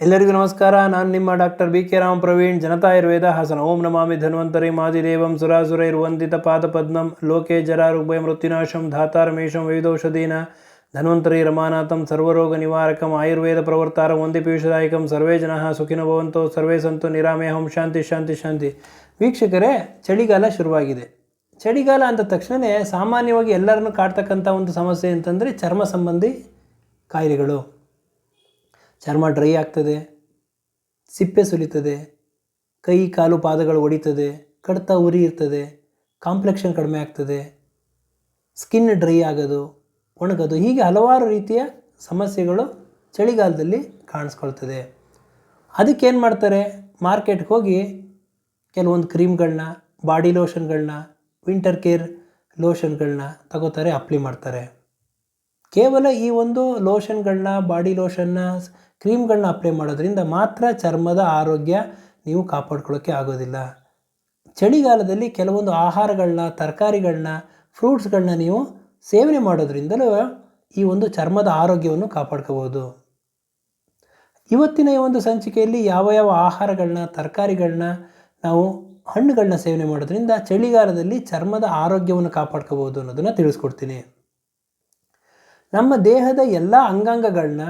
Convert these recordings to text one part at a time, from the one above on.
ಎಲ್ಲರಿಗೂ ನಮಸ್ಕಾರ. ನಾನು ನಿಮ್ಮ doctor B K Ram Praveen, Janata Ayurveda Hassan. ಓಂ ನಮಾಮಿ. ಧನ್ವಂತರಿ. ಮಾದಿದೇವಂ ಸುರಾಸುರೈರ್ವಂದಿತ ಪಾದಪದ್ಮಂ. ಲೋಕೆ ಜರಾರುಭಯ ಮೃತ್ಯುನಾಶಂ. ಧಾತಾರಮೇಶಂ ವೈದೌಷಧೀನ. ಧನ್ವಂತರಿ. ರಮಾನಾಥಂ. ಸರ್ವರೋಗ ನಿವಾರಕಂ. ಆಯುರ್ವೇದ ಪ್ರವರ್ತಾರಂ. ವಂದಿ ಪೀಯೂಷದಾಯಕಂ. ಸರ್ವೇ ಜನಃ ಸುಖಿನ ಭವಂತೋ. ಸರ್ವೇ ಸಂತು ನಿರಾಮೇಹಂ ಶಾಂತಿ ಶಾಂತಿ ಶಾಂತಿ. ವೀಕ್ಷಕರೇ, ಚಳಿಗಾಲ ಶುರುವಾಗಿದೆ. ಚಳಿಗಾಲ ಅಂದ ತಕ್ಷಣವೇ ಸಾಮಾನ್ಯವಾಗಿ ಎಲ್ಲರನ್ನು ಕಾಡ್ತಕ್ಕಂಥ ಒಂದು ಸಮಸ್ಯೆ ಅಂತಂದರೆ ಚರ್ಮ ಸಂಬಂಧಿ ಕಾಯಿಲೆಗಳು. ಚರ್ಮ ಡ್ರೈ ಆಗ್ತದೆ, ಸಿಪ್ಪೆ ಸುಲಿತದೆ, ಕೈ, ಕಾಲು ಪಾದಗಳು ಒಡಿತದೆ, ಕಡ್ತ ಉರಿ ಇರ್ತದೆ ಕಾಂಪ್ಲೆಕ್ಷನ್ ಕಡಿಮೆ ಆಗ್ತದೆ ಸ್ಕಿನ್ ಡ್ರೈ ಆಗೋದು, ಒಣಗೋದು, ಹೀಗೆ ಹಲವಾರು ರೀತಿಯ ಸಮಸ್ಯೆಗಳು ಚಳಿಗಾಲದಲ್ಲಿ ಕಾಣಿಸ್ಕೊಳ್ತದೆ. ಅದಕ್ಕೇನು ಮಾಡ್ತಾರೆ? ಮಾರ್ಕೆಟ್ಗೆ ಹೋಗಿ ಕೆಲವೊಂದು ಕ್ರೀಮ್ಗಳನ್ನ ಬಾಡಿ ಲೋಷನ್ಗಳನ್ನ ವಿಂಟರ್ ಕೇರ್ ಲೋಷನ್ಗಳನ್ನ ತಗೋತಾರೆ ಅಪ್ಲೈ ಮಾಡ್ತಾರೆ. ಕೇವಲ ಈ ಒಂದು ಲೋಷನ್ಗಳನ್ನ ಬಾಡಿ ಲೋಷನ್ನ ಕ್ರೀಮ್ಗಳನ್ನ ಅಪ್ಲೈ ಮಾಡೋದ್ರಿಂದ ಮಾತ್ರ ಚರ್ಮದ ಆರೋಗ್ಯ ನೀವು ಕಾಪಾಡ್ಕೊಳ್ಳೋಕ್ಕೆ ಆಗೋದಿಲ್ಲ. ಚಳಿಗಾಲದಲ್ಲಿ ಕೆಲವೊಂದು ಆಹಾರಗಳನ್ನ, ತರಕಾರಿಗಳನ್ನ ಫ್ರೂಟ್ಸ್ಗಳನ್ನ ನೀವು ಸೇವನೆ ಮಾಡೋದ್ರಿಂದಲೂ ಈ ಒಂದು ಚರ್ಮದ ಆರೋಗ್ಯವನ್ನು ಕಾಪಾಡ್ಕೋಬೋದು ಇವತ್ತಿನ ಈ ಒಂದು ಸಂಚಿಕೆಯಲ್ಲಿ ಯಾವ ಯಾವ ಆಹಾರಗಳನ್ನ, ತರಕಾರಿಗಳನ್ನ ನಾವು ಹಣ್ಣುಗಳನ್ನ ಸೇವನೆ ಮಾಡೋದ್ರಿಂದ ಚಳಿಗಾಲದಲ್ಲಿ ಚರ್ಮದ ಆರೋಗ್ಯವನ್ನು ಕಾಪಾಡ್ಕೋಬೋದು ಅನ್ನೋದನ್ನು ತಿಳಿಸ್ಕೊಡ್ತೀನಿ. ನಮ್ಮ ದೇಹದ ಎಲ್ಲ ಅಂಗಾಂಗಗಳನ್ನ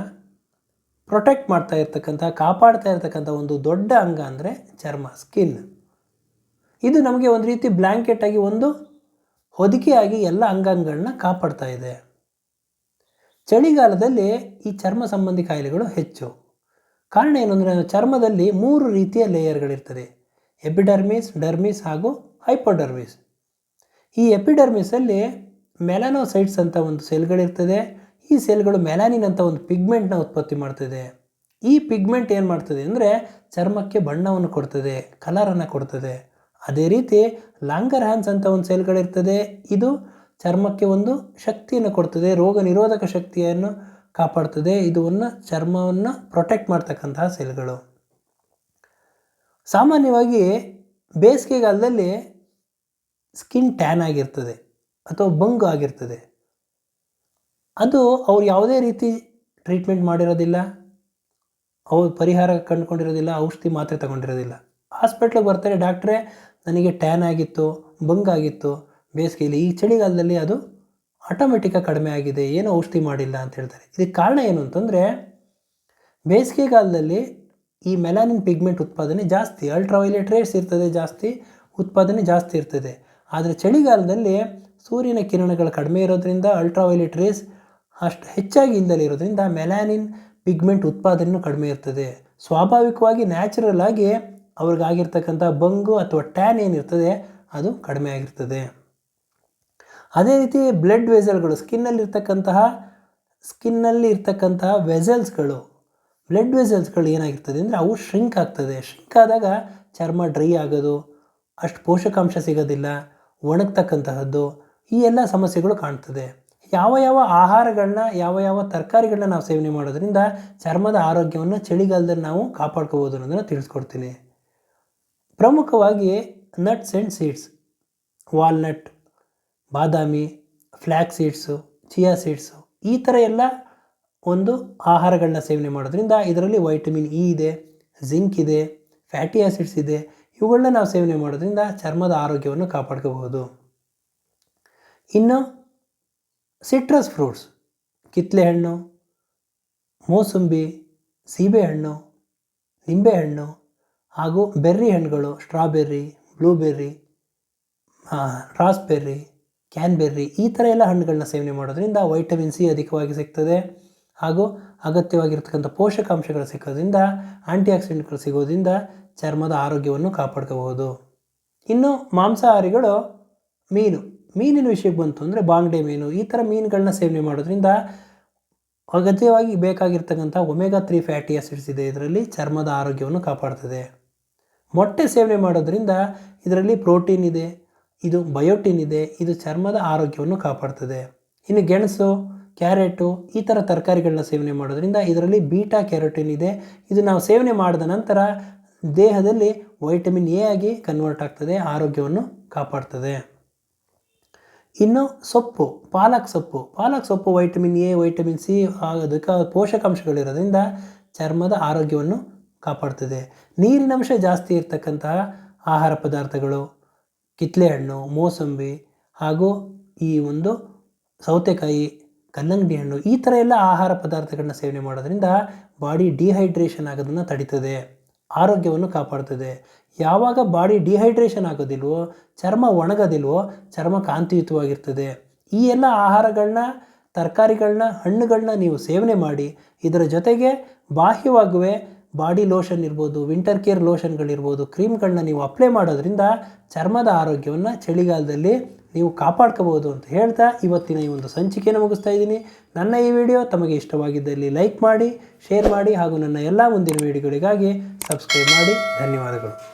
ಪ್ರೊಟೆಕ್ಟ್ ಮಾಡ್ತಾ ಇರ್ತಕ್ಕಂಥ, ಕಾಪಾಡ್ತಾ ಇರ್ತಕ್ಕಂಥ ಒಂದು ದೊಡ್ಡ ಅಂಗ ಅಂದರೆ ಚರ್ಮ ಸ್ಕಿನ್ ಇದು ನಮಗೆ ಒಂದು ರೀತಿ ಬ್ಲ್ಯಾಂಕೆಟ್ ಆಗಿ ಒಂದು ಹೊದಿಕೆಯಾಗಿ ಎಲ್ಲ ಅಂಗಾಂಗಗಳನ್ನ ಕಾಪಾಡ್ತಾ ಇದೆ. ಚಳಿಗಾಲದಲ್ಲಿ ಈ ಚರ್ಮ ಸಂಬಂಧಿ ಕಾಯಿಲೆಗಳು ಹೆಚ್ಚು. ಕಾರಣ ಏನು ಅಂದರೆ, ಚರ್ಮದಲ್ಲಿ ಮೂರು ರೀತಿಯ ಲೇಯರ್ಗಳಿರ್ತದೆ ಎಪಿಡರ್ಮಿಸ್ ಡರ್ಮಿಸ್ ಹಾಗೂ ಹೈಪೋಡರ್ಮಿಸ್ ಈ ಎಪಿಡರ್ಮಿಸಲ್ಲಿ ಮೆಲನೋಸೈಟ್ಸ್ ಅಂತ ಒಂದು ಸೆಲ್ಗಳಿರ್ತದೆ ಈ ಸೆಲ್ಗಳು ಮೆಲಾನಿನ್ ಅಂತ ಒಂದು ಪಿಗ್ಮೆಂಟ್ನ ಉತ್ಪತ್ತಿ ಮಾಡ್ತದೆ. ಈ ಪಿಗ್ಮೆಂಟ್ ಏನು ಮಾಡ್ತದೆ ಅಂದರೆ ಚರ್ಮಕ್ಕೆ ಬಣ್ಣವನ್ನು ಕೊಡ್ತದೆ, ಕಲರನ್ನು ಕೊಡ್ತದೆ. ಅದೇ ರೀತಿ ಲಾಂಗರ್ ಹ್ಯಾಂಡ್ಸ್ ಅಂತ ಒಂದು ಸೆಲ್ಗಳಿರ್ತದೆ. ಇದು ಚರ್ಮಕ್ಕೆ ಒಂದು ಶಕ್ತಿಯನ್ನು ಕೊಡ್ತದೆ, ರೋಗ ನಿರೋಧಕ ಶಕ್ತಿಯನ್ನು ಕಾಪಾಡ್ತದೆ. ಇದನ್ನು ಚರ್ಮವನ್ನು ಪ್ರೊಟೆಕ್ಟ್ ಮಾಡ್ತಕ್ಕಂತಹ ಸೆಲ್ಗಳು. ಸಾಮಾನ್ಯವಾಗಿ ಬೇಸಿಗೆಗಾಲದಲ್ಲಿ ಸ್ಕಿನ್ ಟ್ಯಾನ್ ಆಗಿರ್ತದೆ ಅಥವಾ ಬಂಗು ಆಗಿರ್ತದೆ. ಅದು ಅವ್ರು ಯಾವುದೇ ರೀತಿ ಟ್ರೀಟ್ಮೆಂಟ್ ಮಾಡಿರೋದಿಲ್ಲ, ಅವ್ರು ಪರಿಹಾರ ಕಂಡುಕೊಂಡಿರೋದಿಲ್ಲ, ಔಷಧಿ ಮಾತ್ರೆ ತಗೊಂಡಿರೋದಿಲ್ಲ. ಹಾಸ್ಪಿಟ್ಲಿಗೆ ಬರ್ತಾರೆ ಡಾಕ್ಟ್ರೇ ನನಗೆ ಟ್ಯಾನ್ ಆಗಿತ್ತು ಬಂಗಾಗಿತ್ತು ಬೇಸಿಗೆಯಲ್ಲಿ ಈ ಚಳಿಗಾಲದಲ್ಲಿ ಅದು ಆಟೋಮೆಟಿಕ್ಕಾಗಿ ಕಡಿಮೆ ಆಗಿದೆ, ಏನು ಔಷಧಿ ಮಾಡಿಲ್ಲ ಅಂತ ಹೇಳ್ತಾರೆ. ಇದಕ್ಕೆ ಕಾರಣ ಏನು ಅಂತಂದರೆ, ಬೇಸಿಗೆಗಾಲದಲ್ಲಿ ಈ ಮೆಲಾನಿನ್ ಪಿಗ್ಮೆಂಟ್ ಉತ್ಪಾದನೆ ಜಾಸ್ತಿ ಅಲ್ಟ್ರಾವೈಲೆಟ್ ರೇಟ್ಸ್ ಇರ್ತದೆ ಜಾಸ್ತಿ, ಉತ್ಪಾದನೆ ಜಾಸ್ತಿ ಇರ್ತದೆ. ಆದರೆ ಚಳಿಗಾಲದಲ್ಲಿ ಸೂರ್ಯನ ಕಿರಣಗಳು ಕಡಿಮೆ ಇರೋದ್ರಿಂದ ಅಲ್ಟ್ರಾವೈಲೆಟ್ ರೇಸ್ ಅಷ್ಟು ಹೆಚ್ಚಾಗಿ ಇಲ್ಲದೇ ಇರೋದ್ರಿಂದ ಮೆಲಾನಿನ್ ಪಿಗ್ಮೆಂಟ್ ಉತ್ಪಾದನೆಯೂ ಕಡಿಮೆ ಇರ್ತದೆ. ಸ್ವಾಭಾವಿಕವಾಗಿ ನ್ಯಾಚುರಲ್ ಆಗಿ ಅವ್ರಿಗಾಗಿರ್ತಕ್ಕಂಥ ಬಂಗು ಅಥವಾ ಟ್ಯಾನ್ ಏನಿರ್ತದೆ, ಅದು ಕಡಿಮೆ ಆಗಿರ್ತದೆ. ಅದೇ ರೀತಿ ಬ್ಲಡ್ ವೆಸಲ್ಗಳು ಸ್ಕಿನ್ನಲ್ಲಿರ್ತಕ್ಕಂತಹ ಸ್ಕಿನ್ನಲ್ಲಿ ಇರ್ತಕ್ಕಂತಹ ವೆಸಲ್ಸ್ಗಳು ಬ್ಲಡ್ ವೆಸಲ್ಸ್ಗಳು ಏನಾಗಿರ್ತದೆ ಅಂದರೆ ಅವು ಶ್ರಿಂಕ್ ಆಗ್ತದೆ. ಶ್ರಿಂಕ್ ಆದಾಗ ಚರ್ಮ ಡ್ರೈ ಆಗೋದು, ಅಷ್ಟು ಪೋಷಕಾಂಶ ಸಿಗೋದಿಲ್ಲ, ಒಣಗ್ತಕ್ಕಂತಹದ್ದು, ಈ ಎಲ್ಲ ಸಮಸ್ಯೆಗಳು ಕಾಣ್ತದೆ. ಯಾವ ಯಾವ ಆಹಾರಗಳನ್ನ, ಯಾವ ಯಾವ ತರಕಾರಿಗಳನ್ನ ನಾವು ಸೇವನೆ ಮಾಡೋದ್ರಿಂದ ಚರ್ಮದ ಆರೋಗ್ಯವನ್ನು ಚಳಿಗಾಲದಲ್ಲಿ ನಾವು ಕಾಪಾಡ್ಕೋಬೋದು ಅನ್ನೋದನ್ನು ತಿಳಿಸ್ಕೊಡ್ತೀನಿ. ಪ್ರಮುಖವಾಗಿ ನಟ್ಸ್ ಆ್ಯಂಡ್ ಸೀಡ್ಸ್ ವಾಲ್ನಟ್ ಬಾದಾಮಿ ಫ್ಲ್ಯಾಕ್ ಸೀಡ್ಸು ಚಿಯಾ ಸೀಡ್ಸು ಈ ಥರ ಎಲ್ಲ ಒಂದು ಆಹಾರಗಳನ್ನ ಸೇವನೆ ಮಾಡೋದ್ರಿಂದ ಇದರಲ್ಲಿ ವೈಟಮಿನ್ ಇ ಇದೆ ಜಿಂಕ್ ಇದೆ ಫ್ಯಾಟಿ ಆಸಿಡ್ಸ್ ಇದೆ, ಇವುಗಳನ್ನ ನಾವು ಸೇವನೆ ಮಾಡೋದ್ರಿಂದ ಚರ್ಮದ ಆರೋಗ್ಯವನ್ನು ಕಾಪಾಡ್ಕೋಬಹುದು. ಇನ್ನು ಸಿಟ್ರಸ್ ಫ್ರೂಟ್ಸ್, ಕಿತ್ಲೆಹಣ್ಣು, ಮೋಸಂಬಿ, ಸೀಬೆಹಣ್ಣು, ನಿಂಬೆಹಣ್ಣು ಹಾಗೂ ಬೆರ್ರಿ ಹಣ್ಣುಗಳು ಸ್ಟ್ರಾಬೆರ್ರಿ, ಬ್ಲೂಬೆರ್ರಿ ರಾಸ್ಬೆರ್ರಿ, ಕ್ಯಾನ್ಬೆರ್ರಿ ಈ ಥರ ಎಲ್ಲ ಹಣ್ಣುಗಳನ್ನ ಸೇವನೆ ಮಾಡೋದ್ರಿಂದ ವೈಟಮಿನ್ ಸಿ ಅಧಿಕವಾಗಿ ಸಿಗ್ತದೆ ಹಾಗೂ ಅಗತ್ಯವಾಗಿರ್ತಕ್ಕಂಥ ಪೋಷಕಾಂಶಗಳು ಸಿಕ್ಕೋದ್ರಿಂದ ಆ್ಯಂಟಿ ಆಕ್ಸಿಡೆಂಟ್ಗಳು ಸಿಗೋದ್ರಿಂದ ಚರ್ಮದ ಆರೋಗ್ಯವನ್ನು ಕಾಪಾಡ್ಕೋಬಹುದು. ಇನ್ನು ಮಾಂಸಾಹಾರಿಗಳು ಮೀನು. ಮೀನಿನ ವಿಷಯಕ್ಕೆ ಬಂತು ಅಂದರೆ ಬಾಂಗ್ಡೆ ಮೀನು, ಈ ಥರ ಮೀನುಗಳನ್ನ ಸೇವನೆ ಮಾಡೋದ್ರಿಂದ ಅಗತ್ಯವಾಗಿ ಬೇಕಾಗಿರ್ತಕ್ಕಂಥ ಒಮೆಗಾ ತ್ರೀ ಫ್ಯಾಟಿ ಆಸಿಡ್ಸ್ ಇದೆ. ಇದರಲ್ಲಿ ಚರ್ಮದ ಆರೋಗ್ಯವನ್ನು ಕಾಪಾಡ್ತದೆ. ಮೊಟ್ಟೆ ಸೇವನೆ ಮಾಡೋದ್ರಿಂದ ಇದರಲ್ಲಿ ಪ್ರೋಟೀನ್ ಇದೆ, ಇದು ಬಯೋಟಿನ್ ಇದೆ, ಇದು ಚರ್ಮದ ಆರೋಗ್ಯವನ್ನು ಕಾಪಾಡ್ತದೆ. ಇನ್ನು ಗೆಣಸು ಕ್ಯಾರೆಟು ಈ ಥರ ತರಕಾರಿಗಳನ್ನ ಸೇವನೆ ಮಾಡೋದ್ರಿಂದ ಇದರಲ್ಲಿ ಬೀಟಾ ಕ್ಯಾರೋಟಿನ್ ಇದೆ. ಇದು ನಾವು ಸೇವನೆ ಮಾಡಿದ ನಂತರ ದೇಹದಲ್ಲಿ ವೈಟಮಿನ್ ಎ ಆಗಿ ಕನ್ವರ್ಟ್ ಆಗ್ತದೆ, ಆರೋಗ್ಯವನ್ನು ಕಾಪಾಡ್ತದೆ. ಇನ್ನು ಸೊಪ್ಪು, ಪಾಲಕ್ ಸೊಪ್ಪು. ಪಾಲಕ್ ಸೊಪ್ಪು ವೈಟಮಿನ್ ಎ ವೈಟಮಿನ್ ಸಿ ಅದಕ್ಕೆ ಪೋಷಕಾಂಶಗಳಿರೋದ್ರಿಂದ ಚರ್ಮದ ಆರೋಗ್ಯವನ್ನು ಕಾಪಾಡ್ತದೆ. ನೀರಿನಂಶ ಜಾಸ್ತಿ ಇರತಕ್ಕಂತಹ ಆಹಾರ ಪದಾರ್ಥಗಳು ಕಿತ್ತಳೆ ಹಣ್ಣು, ಮೋಸಂಬಿ, ಹಾಗೂ ಈ ಒಂದು ಸೌತೆಕಾಯಿ, ಕಲ್ಲಂಗಡಿ ಹಣ್ಣು, ಈ ಥರ ಎಲ್ಲ ಆಹಾರ ಪದಾರ್ಥಗಳನ್ನ ಸೇವನೆ ಮಾಡೋದ್ರಿಂದ ಬಾಡಿ ಡಿಹೈಡ್ರೇಷನ್ ಆಗೋದನ್ನು ತಡೀತದೆ. ಆರೋಗ್ಯವನ್ನು ಕಾಪಾಡ್ತದೆ. ಯಾವಾಗ ಬಾಡಿ ಡಿಹೈಡ್ರೇಷನ್ ಆಗೋದಿಲ್ವೋ, ಚರ್ಮ ಒಣಗೋದಿಲ್ವೋ, ಚರ್ಮ ಕಾಂತಿಯುತವಾಗಿರ್ತದೆ. ಈ ಎಲ್ಲ ಆಹಾರಗಳನ್ನ ತರಕಾರಿಗಳನ್ನ ಹಣ್ಣುಗಳನ್ನ ನೀವು ಸೇವನೆ ಮಾಡಿ, ಇದರ ಜೊತೆಗೆ ಬಾಹ್ಯವಾಗುವೆ ಬಾಡಿ ಲೋಷನ್ ಇರ್ಬೋದು, ವಿಂಟರ್ ಕೇರ್ ಲೋಷನ್ಗಳಿರ್ಬೋದು ಕ್ರೀಮ್ಗಳನ್ನ ನೀವು ಅಪ್ಲೈ ಮಾಡೋದ್ರಿಂದ ಚರ್ಮದ ಆರೋಗ್ಯವನ್ನು ಚಳಿಗಾಲದಲ್ಲಿ ನೀವು ಕಾಪಾಡ್ಕೋಬೋದು ಅಂತ ಹೇಳ್ತಾ ಇವತ್ತಿನ ಈ ಒಂದು ಸಂಚಿಕೆಯನ್ನು ಮುಗಿಸ್ತಾ ಇದ್ದೀನಿ. ನನ್ನ ಈ ವಿಡಿಯೋ ತಮಗೆ ಇಷ್ಟವಾಗಿದ್ದಲ್ಲಿ ಲೈಕ್ ಮಾಡಿ, ಶೇರ್ ಮಾಡಿ ಹಾಗೂ ನನ್ನ ಎಲ್ಲ ಮುಂದಿನ ವಿಡಿಯೋಗಳಿಗಾಗಿ ಸಬ್ಸ್ಕ್ರೈಬ್ ಮಾಡಿ. ಧನ್ಯವಾದಗಳು.